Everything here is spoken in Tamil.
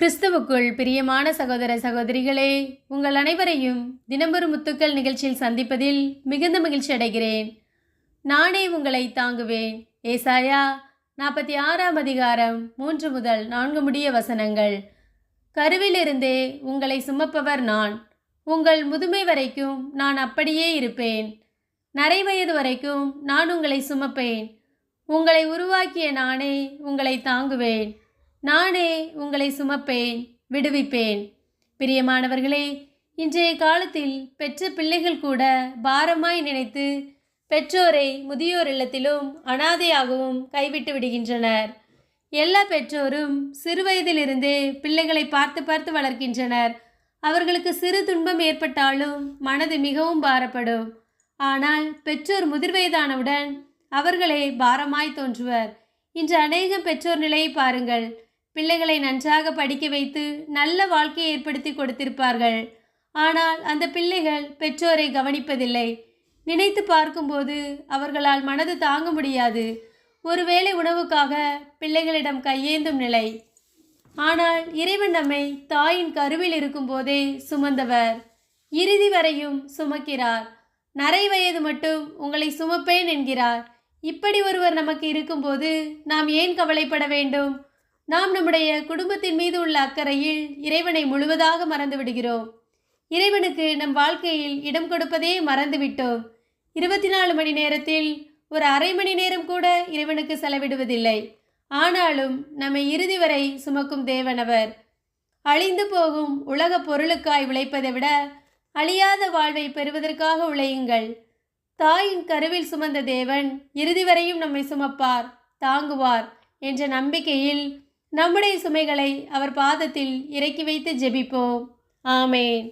கிறிஸ்துவுக்குள் பிரியமான சகோதர சகோதரிகளே உங்கள் அனைவரையும் தினம்பரு முத்துக்கள் நிகழ்ச்சியில் சந்திப்பதில் மிகுந்த மகிழ்ச்சி அடைகிறேன். நானே உங்களை தாங்குவேன். ஏசாயா நாற்பத்தி ஆறாம் அதிகாரம் மூன்று முதல் நான்கு முடிய வசனங்கள். கருவிலிருந்தே உங்களை சுமப்பவர் நான். உங்கள் முதுமை வரைக்கும் நான் அப்படியே இருப்பேன். நரை வயது வரைக்கும் நான் உங்களை சுமப்பேன். உங்களை உருவாக்கிய நானே உங்களை தாங்குவேன். நானே உங்களை சுமப்பேன் விடுவிப்பேன். பிரியமானவர்களே இன்றைய காலத்தில் பெற்ற பிள்ளைகள் கூட பாரமாய் நினைத்து பெற்றோரை முதியோர் இல்லத்திலும் அனாதையாகவும் கைவிட்டு விடுகின்றனர். எல்லா பெற்றோரும் சிறுவயதிலிருந்தே பிள்ளைகளை பார்த்து பார்த்து வளர்க்கின்றனர். அவர்களுக்கு சிறு துன்பம் ஏற்பட்டாலும் மனது மிகவும் பாரப்படும். ஆனால் பெற்றோர் முதிர்வயதானவுடன் அவர்களே பாரமாய் தோன்றுவர். இன்று அநேக பெற்றோர் நிலையை பாருங்கள். பிள்ளைகளை நன்றாக படிக்க வைத்து நல்ல வாழ்க்கையை ஏற்படுத்தி கொடுத்திருப்பார்கள். ஆனால் அந்த பிள்ளைகள் பெற்றோரை கவனிப்பதில்லை. நினைத்து பார்க்கும்போது அவர்களால் மனது தாங்க முடியாது. ஒருவேளை உணவுக்காக பிள்ளைகளிடம் கையேந்தும் நிலை. ஆனால் இறைவன் நம்மை தாயின் கருவில் இருக்கும்போதே சுமந்தவர். இறுதி வரையும் சுமக்கிறார். நரை வயது மட்டும் உங்களை சுமப்பேன் என்கிறார். இப்படி ஒருவர் நமக்கு இருக்கும்போது நாம் ஏன் கவலைப்பட வேண்டும்? நாம் நம்முடைய குடும்பத்தின் மீது உள்ள அக்கறையில் இறைவனை முழுவதாக மறந்து விடுகிறோம். இறைவனுக்கு நம் வாழ்க்கையில் இடம் கொடுப்பதே மறந்துவிட்டோம் இருபத்தி நாலு மணி நேரத்தில் ஒரு அரை மணி நேரம் கூட இறைவனுக்கு செலவிடுவதில்லை. ஆனாலும் நம்மை இறுதி வரை சுமக்கும் தேவனவர் அழிந்து போகும் உலக பொருளுக்காய் உழைப்பதை விட அழியாத வாழ்வை பெறுவதற்காக உழையுங்கள். தாயின் கருவில் சுமந்த தேவன் இறுதி வரையும் நம்மை சுமப்பார் தாங்குவார் என்ற நம்பிக்கையில் நம்முடைய சுமைகளை அவர் பாதத்தில் இறக்கி வைத்து ஜெபிப்போம். ஆமேன்.